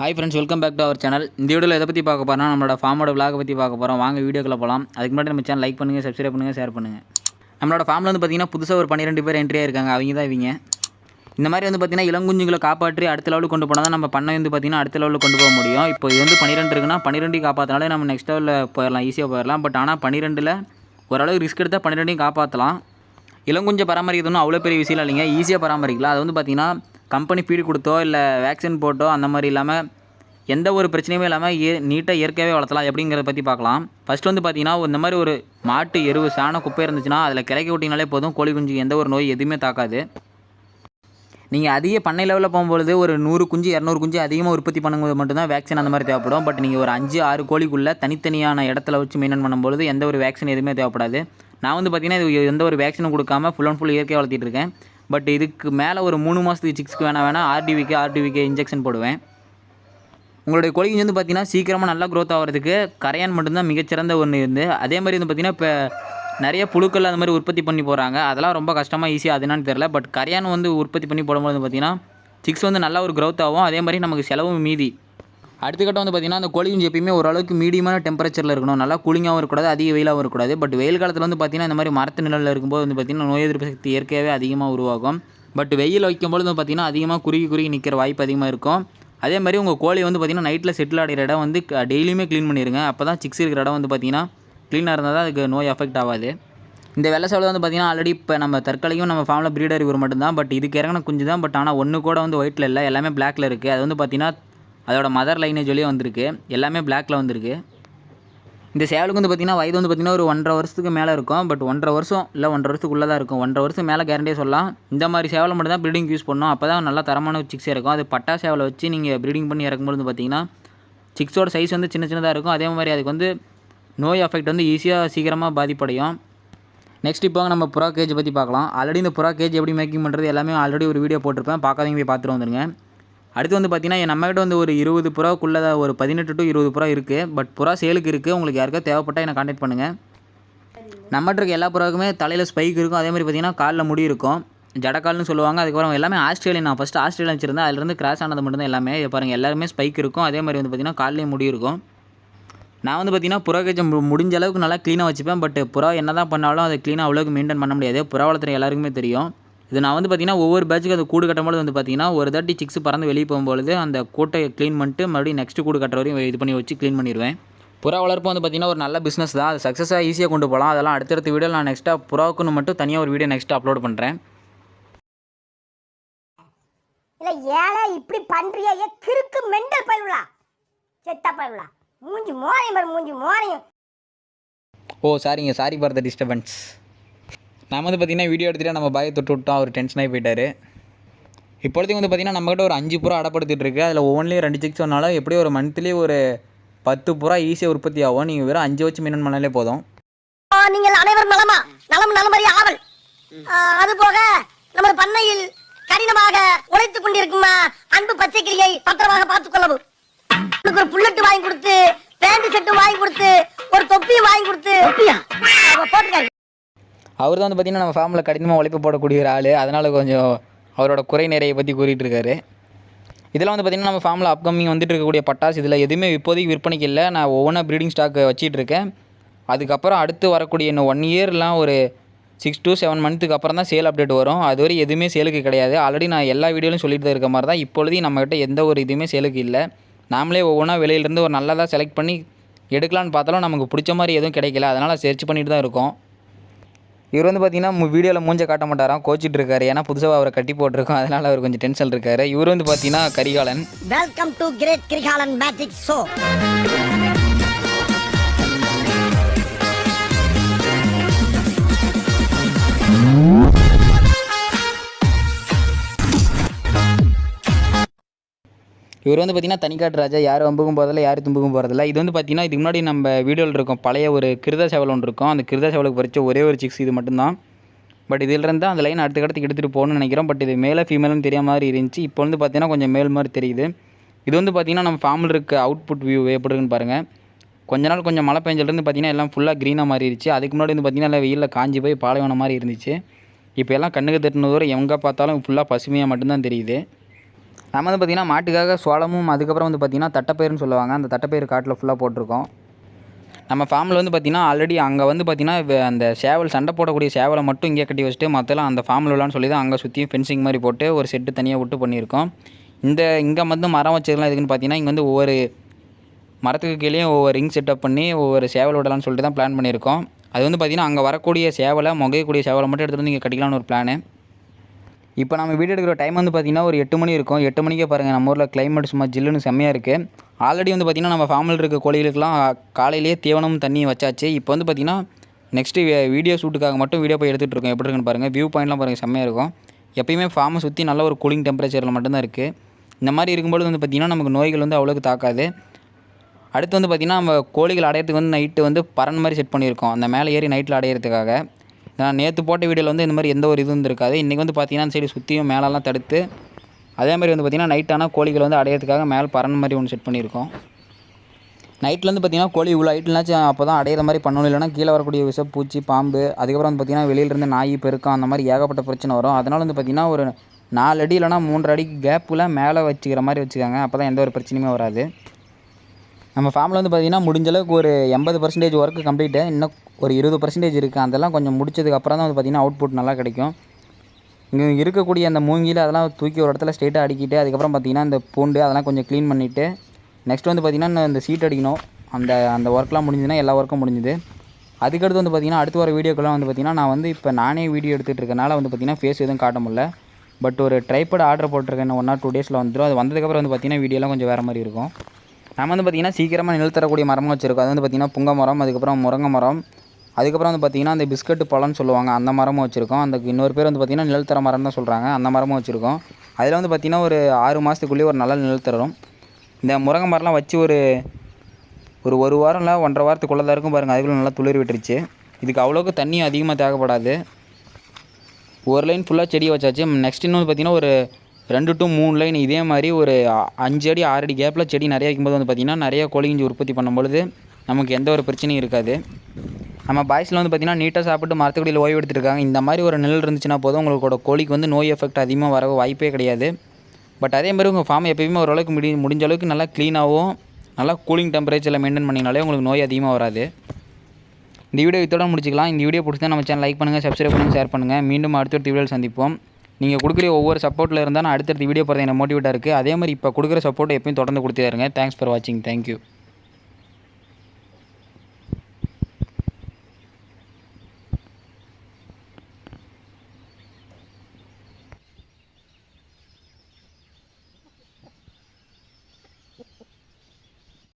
Hi friends welcome back to our channel இந்த வீடியோவில் எதை பற்றி பார்க்க போகிறோம் நம்மளோட ஃபார்மோட விளாக பற்றி பார்க்க போகிறோம் வாங்க வீடியோக்குள்ள போகலாம் அதுக்கு முன்னாடி நம்ம சேனல் லைக் பண்ணுங்கள் சப்ஸ்கிரைப் பண்ணுங்கள் ஷேர் பண்ணுங்கள் நம்மளோட ஃபார்மில் வந்து பார்த்தீங்கன்னா புதுசாக ஒரு பன்னிரெண்டு பேர் என்ட்ரி இருக்காங்க அவங்க தான் இவங்க. இந்த மாதிரி வந்து பார்த்தீங்கன்னா இளங்குஞ்சுகளை காப்பாற்றி அடுத்த லெவலுக்கு கொண்டு போனால் தான் நம்ம பண்ணை வந்து பார்த்தீங்கன்னா அடுத்த லெவலில் கொண்டு போக முடியும். இப்போ இது வந்து பன்னிரெண்டு இருக்குன்னா பன்னிரெண்டு காப்பாற்றினாலே நம்ம நெக்ஸ்ட் லெவலில் போயிடலாம் ஈஸியாக போயிடலாம். பட் ஆனால் பன்னிரெண்டில் ஓரளவுக்கு ரிஸ்க் எடுத்தால் பன்னிரெண்டையும் காப்பாற்றலாம் இளங்குஞ்சை பராமரிக்கிறது ஒன்றும் அவ்வளோ பெரிய விஷயம் இல்லைங்க. ஈஸியாக பராமரிக்கலாம். அது வந்து பார்த்திங்கன்னா கம்பெனி ஃபீடு கொடுத்தோ இல்லை வேக்சின் போட்டோ அந்த மாதிரி இல்லாமல் எந்த ஒரு பிரச்சனையுமே இல்லாமல் ஏ நீட்டாக இயற்கையாகவே வளர்த்தலாம். எப்படிங்கிறத பற்றி பார்க்கலாம். ஃபர்ஸ்ட் வந்து பார்த்தீங்கன்னா இந்த மாதிரி ஒரு மாட்டு எருவு சாண குப்பை இருந்துச்சுன்னா அதில் கிளக்கி விட்டிங்கனாலே போதும். கோழி குஞ்சு எந்த ஒரு நோய் எதுவுமே தாக்காது. நீங்கள் அதிக பண்ணை லெவலில் போகும்பொழுது ஒரு நூறு குஞ்சு இரநூறு குஞ்சு அதிகமாக உற்பத்தி பண்ணும்போது மட்டும்தான் வேக்சின் அந்த மாதிரி தேவைப்படும். பட் நீங்கள் ஒரு அஞ்சு ஆறு கோழிக்குள்ளே தனித்தனியான இடத்துல வச்சு மெயின்டைன் பண்ணும்பொழுது எந்த ஒரு வேக்சின் எதுவுமே தேவைப்படாது. நான் வந்து பார்த்தீங்கன்னா இது எந்த ஒரு வேக்சினும் கொடுக்காம ஃபுல் அண்ட் ஃபுல் இயற்கையாக வளர்த்திட்டு இருக்கேன். பட் இதுக்கு மேலே ஒரு மூணு மாதத்துக்கு சிக்ஸ்க்கு வேணா வேணால் ஆர்டிவிக்கு ஆர்டிவிக்கு இன்ஜெக்ஷன் போடுவேன். உங்களுடைய கோழி வந்து பார்த்திங்கன்னா சீக்கிரமாக நல்லா க்ரோத் ஆகிறதுக்கு கரையான் மட்டும்தான் மிகச்சிறந்த ஒன்று இருந்து அதே மாதிரி வந்து பார்த்திங்கன்னா இப்போ நிறைய புழுக்கள் அந்த மாதிரி உற்பத்தி பண்ணி போகிறாங்க அதெல்லாம் ரொம்ப கஷ்டமாக ஈஸியாக அது தெரில பட் கரையான் வந்து உற்பத்தி பண்ணி போடும்போது வந்து பார்த்தீங்கன்னா சிக்ஸ் வந்து நல்லா ஒரு க்ரோத் ஆகும். அதே மாதிரி நமக்கு செலவும் மீதி. அடுத்த கட்டம் வந்து பார்த்தீங்கன்னா அந்த கோழி குஞ்சு எப்பயுமே ஓரளவுக்கு மீடியமான டெம்பரேச்சரில் இருக்கணும். நல்லா கூலிங்காகவும் இருக்கக்கூடாது அதிக வெயிலாகவும் இருக்கக்கூடாது. பட் வெயில் காலத்தில் வந்து பார்த்தீங்கன்னா இந்த மாதிரி மரத்து நிழலில் இருக்கும்போது வந்து பார்த்தீங்கன்னா நோய் எதிர்ப்பு சக்தி இயற்கையாகவே அதிகமாக உருவாகும். பட் வெயில் வைக்கும்போது வந்து பார்த்தீங்கன்னா அதிகமாக குறுகி குறுகி நிற்கிற வாய்ப்பு அதிகமாக இருக்கும். அதே மாதிரி உங்கள் கோழி வந்து பார்த்தீங்கன்னா நைட்டில் செட்டில் ஆகிற இடம் வந்து டெய்லியுமே க்ளீன் பண்ணிடுங்க அப்போ தான் சிக்ஸ் இருக்கிற இடம் வந்து பார்த்தீங்கன்னா க்ளீனாக இருந்தால் தான் அதுக்கு நோய் அஃபெக்ட் ஆகாது. இந்த வெள்ளை சேவல் வந்து பார்த்தீங்கன்னா ஆல்ரெடி இப்போ நம்ம தற்காலிகம் நம்ம ஃபார்மில் ப்ரீடர் இவர் மட்டும்தான். பட் இதுக்கு இறங்கின குஞ்சு தான். பட் ஆனால் ஒன்று கூட வந்து ஒயிட்டில் இல்லை. எல்லாமே பிளாக்கில் இருக்குது அது வந்து பார்த்தீங்கன்னா அதோட மதர் லைனேஜ் வழியே வந்திருக்கு. எல்லாமே பிளாக்கில் வந்திருக்கு. இந்த சேவலுக்கு வந்து பார்த்தீங்கன்னா வயது வந்து பார்த்தீங்கன்னா ஒரு ஒன்றரை வருஷத்துக்கு மேலே இருக்கும். பட் ஒன்றரை வருஷம் இல்லை ஒன்றரை வருஷத்துக்குள்ளே தான் இருக்கும். ஒன்றரை வருஷம் மேலே கேரண்டியே சொல்லலாம். இந்த மாதிரி சேவலை மட்டும் தான் ப்ரீடிங் யூஸ் பண்ணோம் அப்போ தான் நல்லா தரமான சிக்ஸ் இருக்கும். அது பட்டா சேவலை வச்சு நீங்கள் ப்ரீடிங் பண்ணி இறக்கும்போது பார்த்தீங்கன்னா சிக்ஸோட சைஸ் வந்து சின்ன சின்னதாக இருக்கும். அதே மாதிரி அதுக்கு வந்து நோய் எஃபெக்ட் வந்து ஈஸியாக சீக்கிரமாக பாதிப்படையும். நெக்ஸ்ட் இப்போ நம்ம புறா கேஜ் பற்றி பார்க்கலாம். ஆல்ரெடி இந்த புறா கேஜ் எப்படி மேக்கிங் பண்ணுறது எல்லாமே ஆல்ரெடி ஒரு வீடியோ போட்டிருப்பேன். பார்க்காதீங்க போய் பார்த்துட்டு வந்துருங்க. அடுத்து வந்து பார்த்தீங்கன்னா நம்மகிட்ட வந்து ஒரு இருபது புறாக்குள்ளே ஒரு பதினெட்டு டு இருபது புறா இருக்குது பட் புறா சேலுக்கு இருக்குது உங்களுக்கு யாருக்கா தேவைப்பட்டால் என்னை காண்டாக்ட் பண்ணுங்கள் நம்மகிட்ட இருக்க எல்லா புறாவுக்குமே தலையில் ஸ்பைக் இருக்கும். அதே மாதிரி பார்த்தீங்கன்னா காலில் முடி இருக்கும். ஜடக்கால்னு சொல்லுவாங்க. அதுக்கப்புறம் எல்லாமே ஆஸ்திரேலியன். நான் ஃபஸ்ட்டு ஆஸ்திரேலியா வச்சுருந்தேன். அதுலேருந்து கிராஸ் ஆனது மட்டும்தான் எல்லாமே. இதை பாருங்கள் எல்லாருமே ஸ்பைக் இருக்கும். அதே மாதிரி வந்து பார்த்தீங்கன்னா கால்லேயும் முடி இருக்கும். நான் வந்து பார்த்தீங்கன்னா புறா கேஜை முடிஞ்ச அளவுக்கு நல்லா க்ளீனாக வச்சுப்பேன். பட் புறா என்ன தான் பண்ணாலும் அதை க்ளீனாக அவ்வளோக்கு மெயின்டைன் பண்ண முடியாது. புறா வளர்த்துற எல்லாருக்குமே தெரியும். இது நான் வந்து பார்த்தீங்கன்னா ஒவ்வொரு பேட்சுக்கு அது கூடு கட்டும்போது வந்து பார்த்தீங்கன்னா ஒரு தாட்டி சிக்ஸ் பறந்து வெளியே போகும்பொழுது அந்த கூட்டை க்ளீன் பண்ணிட்டு மறுபடியும் நெக்ஸ்ட் கூடு கட்டுற வரையும் இது பண்ணி வச்சு க்ளீன் பண்ணிடுவேன். புறா வளர்ப்பு வந்து பார்த்தீங்கன்னா ஒரு நல்ல பிஸ்னஸ் தான். அது சக்ஸஸாக ஈஸியாக கொண்டு போகலாம். அதெல்லாம் அடுத்தடுத்த வீடியோ நான் நெக்ஸ்ட்டாக புறாவுக்குன்னு மட்டும் தனியாக ஒரு வீடியோ நெக்ஸ்ட்டு அப்லோட் பண்ணுறேன் இல்ல ஏழை இப்படி பண்றியா? ஏ கிறுக்கு மெண்டல் பயிலுலா செத்த பயிலுலா மூஞ்சி மோரையும் மூஞ்சி மோரையும். ஓ சாரிங்க சாரி ஃபார் த டிஸ்டர்பன்ஸ் நான் வந்து பார்த்தீங்கன்னா வீடியோ எடுத்துகிட்டு நம்ம பாயை தொட்டு விட்டோம். அவர் டென்ஷனாகி போயிட்டார். இப்பொழுதைக்கு வந்து பார்த்தீங்கன்னா நம்மகிட்ட ஒரு அஞ்சு புறா அடப்படுத்திட்டு இருக்கு. அதில் ஒவ்வொன்றிலையும் ரெண்டு சிக்ஸ் சொன்னாலும் எப்படியும் ஒரு மந்த்லி ஒரு பத்து புறா ஈஸியாக உற்பத்தி ஆகும். நீங்கள் வெறும் அஞ்சு வச்சு மெயின்டைன் பண்ணாலே போதும். ஆ, நீங்கள் அனைவரும் நலமா? நலம் நலமறி ஆவல். அது போக நமது பண்ணையில் கடினமாக உழைத்துக் கொண்டிருக்கும் அன்பு பச்சை கிளியை பத்திரமாக பார்த்துக் கொள்ளவும். உனக்கு ஒரு புல்லட்டு வாங்கி கொடுத்து பேண்ட் செட்டு வாங்கி கொடுத்து ஒரு தொப்பியும் வாங்கி கொடுத்து. போட்டுக்காரு அவர் தான் வந்து பார்த்திங்கன்னா நம்ம ஃபார்மில் கடினமாக உழைப்பு போடக்கூடிய ஒரு ஆள். அதனால் கொஞ்சம் அவரோட குறை நிறையை பற்றி கூறிகிட்டு இருக்காரு இதெல்லாம் வந்து பார்த்திங்கன்னா நம்ம ஃபார்மில் அப்கமிங் வந்துட்டு இருக்கக்கூடிய பட்டாசு இதில் எதுவுமே இப்போதைக்கு விற்பனைக்கு இல்லை. நான் ஒவ்வொன்றா ப்ரீடிங் ஸ்டாக் வச்சிட்டு இருக்கேன். அதுக்கப்புறம் அடுத்து வரக்கூடிய இன்னும் ஒன் இயர்லாம் ஒரு சிக்ஸ் டு செவன் மந்த்துக்கு அப்புறம் தான் சேல் அப்டேட் வரும். அதுவரை எதுவுமே சேலுக்கு கிடையாது. ஆல்ரெடி நான் எல்லா வீடியோலையும் சொல்லிட்டு தான் இருக்க மாதிரி தான் இப்பொழுதையும் நம்மகிட்ட எந்த ஒரு இதுவுமே சேலுக்கு இல்லை. நாமளே ஒவ்வொன்றா வெளியிலேருந்து ஒரு நல்லதாக செலக்ட் பண்ணி எடுக்கலான்னு பார்த்தாலும் நமக்கு பிடிச்ச மாதிரி எதுவும் கிடைக்கல. அதனால் சர்ச் பண்ணிட்டு தான் இருக்கோம். இவர் வந்து பார்த்தீங்கன்னா வீடியோவில் மூஞ்ச காட்ட மாட்டாராம் கோச்சிட்டு இருக்காரு. ஏன்னா புதுசாக அவரை கட்டி போட்டிருக்கோம். அதனால் அவர் கொஞ்சம் டென்ஷன் இருக்காரு. இவர் வந்து பார்த்தீங்கன்னா Karikalan. Welcome to great Karikalan magic show இவர் வந்து பார்த்தீங்கன்னா தனிக்காட்டு ராஜா. யார் வம்புக்கும் போகிறதில்ல யார் தும்புக்கும் போகிறதில்ல இது வந்து பார்த்தீங்கன்னா இதுக்கு முன்னாடி நம்ம வீடியோவில் இருக்கும் பழைய ஒரு கிருத சேவல் ஒன்று இருக்கும். அந்த கிருத சேவலுக்கு பறிச்ச ஒரே ஒரு சிக்ஸ் இது மட்டும்தான். பட் இதிலிருந்து அந்த லைன் அடுத்த கடத்துக்கு எடுத்துகிட்டு போகணும்னு நினைக்கிறோம். பட் இது மேலே ஃபீமேல்னு தெரியாத மாதிரி இருந்துச்சு. இப்போ வந்து பார்த்தீங்கன்னா கொஞ்சம் மேல் மாதிரி தெரியுது. இது வந்து பார்த்தீங்கன்னா நம்ம ஃபார்மில் இருக்க அவுட்புட் வியூ எப்படி இருக்குன்னு பாருங்கள் கொஞ்ச நாள் கொஞ்சம் மழை பெஞ்சதுலேருந்து பார்த்தீங்கன்னா எல்லாம் ஃபுல்லாக க்ரீனாக மாறிடுச்சு அதுக்கு முன்னாடி வந்து பார்த்தீங்கன்னா வெயிலில் காஞ்சி போய் பாலைவனம் மாதிரி இருந்துச்சு. இப்போ எல்லாம் கண்ணுக்கு தட்டின தூரம் எங்கே பார்த்தாலும் ஃபுல்லாக பசுமையாக மட்டும்தான் தெரியுது. நம்ம வந்து பார்த்திங்கன்னா மாட்டுக்காக சோளமும் அதுக்கப்புறம் வந்து பார்த்திங்கன்னா தட்டைப்பயிர்னு சொல்லுவாங்க. அந்த தட்டைப்பயிர் காட்டில் ஃபுல்லாக போட்டிருக்கோம். நம்ம ஃபார்மில் வந்து பார்த்திங்கன்னா ஆல்ரெடி அங்கே வந்து பார்த்திங்கன்னா அந்த சேவல் சண்டை போடக்கூடிய சேவலை மட்டும் இங்கே கட்டி வச்சுட்டு மற்றெல்லாம் அந்த ஃபார்மில் உள்ளான்னு சொல்லி தான் அங்கே சுற்றியும் ஃபென்சிங் மாதிரி போட்டு ஒரு செட்டு தனியாக விட்டு பண்ணியிருக்கோம். இந்த இங்கே வந்து மரம் வச்சதுலாம் எதுக்குன்னு பார்த்தீங்கன்னா இங்கே வந்து ஒவ்வொரு மரத்துக்கு கீழேயும் ஒவ்வொரு ரிங் செட்டப் பண்ணி ஒவ்வொரு சேவல் விடலாம்னு சொல்லிட்டு தான் பிளான் பண்ணியிருக்கோம். அது வந்து பார்த்திங்கன்னா அங்கே வரக்கூடிய சேவலை முகையக்கூடிய சேவலை மட்டும் எடுத்துகிட்டு வந்து இங்கே கட்டிக்கலாம்னு ஒரு பிளானு இப்போ நம்ம வீடியோ எடுக்கிற டைம் வந்து பார்த்திங்கன்னா ஒரு எட்டு மணி இருக்கும். எட்டு மணிக்கே பாருங்கள் நம்ம ஊரில் கிளைமேட் சும்மா ஜில்லுன்னு செம்மையாக இருக்குது ஆல்ரெடி வந்து பார்த்திங்கன்னா நம்ம ஃபார்மில் இருக்க கோழிகளுக்கெல்லாம் காலையிலேயே தீவனம் தண்ணி வச்சாச்சு. இப்போ வந்து பார்த்திங்கன்னா நெக்ஸ்ட்டு வீடியோ ஷூட்டுக்காக மட்டும் வீடியோ போய் எடுத்துகிட்டு இருக்கோம். எப்படி இருக்குன்னு பாருங்கள் வியூ பாயிண்ட்லாம் பாருங்கள் செம்மையாக இருக்கும். எப்பயுமே ஃபார்மை சுற்றி நல்ல ஒரு கூலிங் டெம்பரேச்சரில் மட்டும்தான் இருக்குது இந்த மாதிரி இருக்கும்போது வந்து பார்த்திங்கன்னா நமக்கு நோய்கள் வந்து அவ்வளோக்கு தாக்காது. அடுத்து வந்து பார்த்திங்கன்னா நம்ம கோழிகள் அடையிறதுக்கு வந்து நைட்டு வந்து பறன் மாதிரி செட் பண்ணியிருக்கோம். அந்த மேலே ஏறி நைட்டில் அடையிறதுக்காக. நான் நேற்று போட்ட வீடியோவில் வந்து இந்த மாதிரி எந்த ஒரு இதுவும் இருக்காது இன்றைக்கி வந்து பார்த்திங்கன்னா அந்த சைடு சுற்றியும் மேலெல்லாம் தடுத்து அதே மாதிரி வந்து பார்த்திங்கன்னா நைட் ஆனால் கோழிகள் வந்து அடையிறதுக்காக மேலே பறன் மாதிரி ஒன்று செட் பண்ணியிருக்கோம். நைட்டில் வந்து பார்த்திங்கன்னா கோழி இவ்வளோ ஹைட்லாச்சும் அப்போ தான் அடையிற மாதிரி பண்ணணும். இல்லைனா கீழே வரக்கூடிய விஷ பூச்சி பாம்பு அதுக்கப்புறம் வந்து பார்த்திங்கன்னா வெளியிலேருந்து நாய் பெருக்கம் அந்த மாதிரி ஏகப்பட்ட பிரச்சனை வரும். அதனால் வந்து பார்த்திங்கன்னா ஒரு நாலு அடி இல்லைனா மூன்றரை அடி கேப்பில் மேலே வச்சுக்கிற மாதிரி வச்சுக்காங்க. அப்போ தான் எந்த ஒரு பிரச்சனையுமே வராது. நம்ம ஃபார்மில் வந்து பார்த்திங்கன்னா முடிஞ்ச அளவுக்கு ஒரு எண்பது பர்சன்டேஜ் ஒர்க்கு கம்ப்ளீட்டு இன்னும் ஒரு இருபது பர்சன்டேஜ் இருக்குது அதெல்லாம் கொஞ்சம் முடிச்சதுக்கு அப்புறம் தான் வந்து பார்த்திங்கன்னா அவுட்புட் நல்லா கிடைக்கும். இங்கே இருக்கக்கூடிய அந்த மூங்கில் அதெல்லாம் தூக்கி ஒரு இடத்துல ஸ்ட்ரெயிட்டாக அடிக்கிட்டு அதுக்கப்புறம் பார்த்திங்கன்னா இந்த பூண்டு அதெல்லாம் கொஞ்சம் க்ளீன் பண்ணிவிட்டு நெக்ஸ்ட் வந்து பார்த்திங்கன்னா இன்னும் இந்த சீட் அடிக்கணும். அந்த அந்த ஒர்க்லாம் முடிஞ்சுதுன்னா எல்லா ஒர்க்கும் முடிஞ்சுது. அதுக்கடுத்து வந்து பார்த்திங்கன்னா அடுத்து வர வீடியோக்கெல்லாம் வந்து பார்த்திங்கன்னா நான் வந்து இப்போ நானே வீடியோ எடுத்துகிட்டு இருக்கனால வந்து பார்த்திங்கன்னா ஃபேஸ் எதுவும் காட்ட முடியல. பட் ஒரு ட்ரைபட் ஆர்டர் போட்டிருக்கேன் ஒன் ஆர் டூ டேஸில் வந்துடும் அது வந்ததுக்கப்புறம் வந்து பார்த்திங்கன்னா வீடியோலாம் கொஞ்சம் வேறு மாதிரி இருக்கும். நம்ம வந்து பார்த்திங்கன்னா சீக்கிரமாக நிழல் தரக்கூடிய மரமும் வச்சுருக்கோம். அது வந்து பார்த்திங்கன்னா புங்க மரம் அதுக்கப்புறம் முருங்கை மரம் அதுக்கப்புறம் வந்து பார்த்திங்கன்னா அந்த பிஸ்கட் பழம்னு சொல்லுவாங்க. அந்த மரமும் வச்சுருக்கோம். அந்த இன்னொரு பேர் வந்து பார்த்திங்கன்னா நிழல் தர மரம் தான் சொல்கிறாங்க அந்த மரமும் வச்சுருக்கோம். அதில் வந்து பார்த்திங்கன்னா ஒரு ஆறு மாதத்துக்குள்ளேயே ஒரு நல்ல நிழல் தரும். இந்த முருங்கை மரம்லாம் வச்சு ஒரு ஒரு ஒரு வாரம் இல்லை ஒன்றரை வாரத்துக்குள்ளே தான் இருக்கும் பாருங்கள் அதுக்குள்ளே நல்லா துளிர் விட்டுருச்சு. இதுக்கு அவ்வளோக்கு தண்ணி அதிகமாக தேவைப்படாது. ஒரு லைன் ஃபுல்லாக செடியை வச்சாச்சு. நெக்ஸ்ட் இன்னும் பார்த்தீங்கன்னா ஒரு ரெண்டு டு மூணு லைன் இதே மாதிரி ஒரு அஞ்சு அடி ஆறு அடி கேப்பில் செடி நிறைய வைக்கும்போது வந்து பார்த்திங்கன்னா நிறைய கோழி உற்பத்தி பண்ணும்பொழுது நமக்கு எந்த ஒரு பிரச்சனையும் இருக்காது. நம்ம பாய்ஸில் வந்து பார்த்திங்கன்னா நீட்டாக சாப்பிட்டு மரத்துக்கடியில் ஓய்வு எடுத்துருக்காங்க. இந்த மாதிரி ஒரு நிழல் இருந்துச்சுன்னா போதும் உங்களோட கோழிக்கு வந்து நோய் எஃபெக்ட் அதிகமாக வர வாய்ப்பே கிடையாது. பட் அதே மாதிரி உங்கள் ஃபார்ம் எப்போயுமே ஓரளவுக்கு முடி முடிஞ்ச அளவுக்கு நல்லா க்ளீனாகவும் நல்லா கூலிங் டெம்பரேச்சரில் மெயின்டைன் பண்ணிங்கனாலே உங்களுக்கு நோய் அதிகமாக வராது. இந்த வீடியோ இதோட முடிச்சிக்கலாம். இந்த வீடியோ பிடிச்சா நம்ம சேனல் லைக் பண்ணுங்கள் சப்ஸ்கிரைப் பண்ணுங்கள் ஷேர் பண்ணுங்கள் மீண்டும் அடுத்தடுத்த வீடியோவில் சந்திப்போம். நீங்கள் கொடுக்குற ஒவ்வொரு சப்போர்ட்டில் இருந்தால் நான் அடுத்தடுத்து வீடியோ போகிறது எனக்கு மோட்டிவேட்டாக இருக்குது அதே மாதிரி இப்போ கொடுக்குற சப்போர்ட் எப்பயும் தொடர்ந்து கொடுத்துருங்க தேங்க்ஸ் ஃபார் வாட்சிங் தேங்க்யூ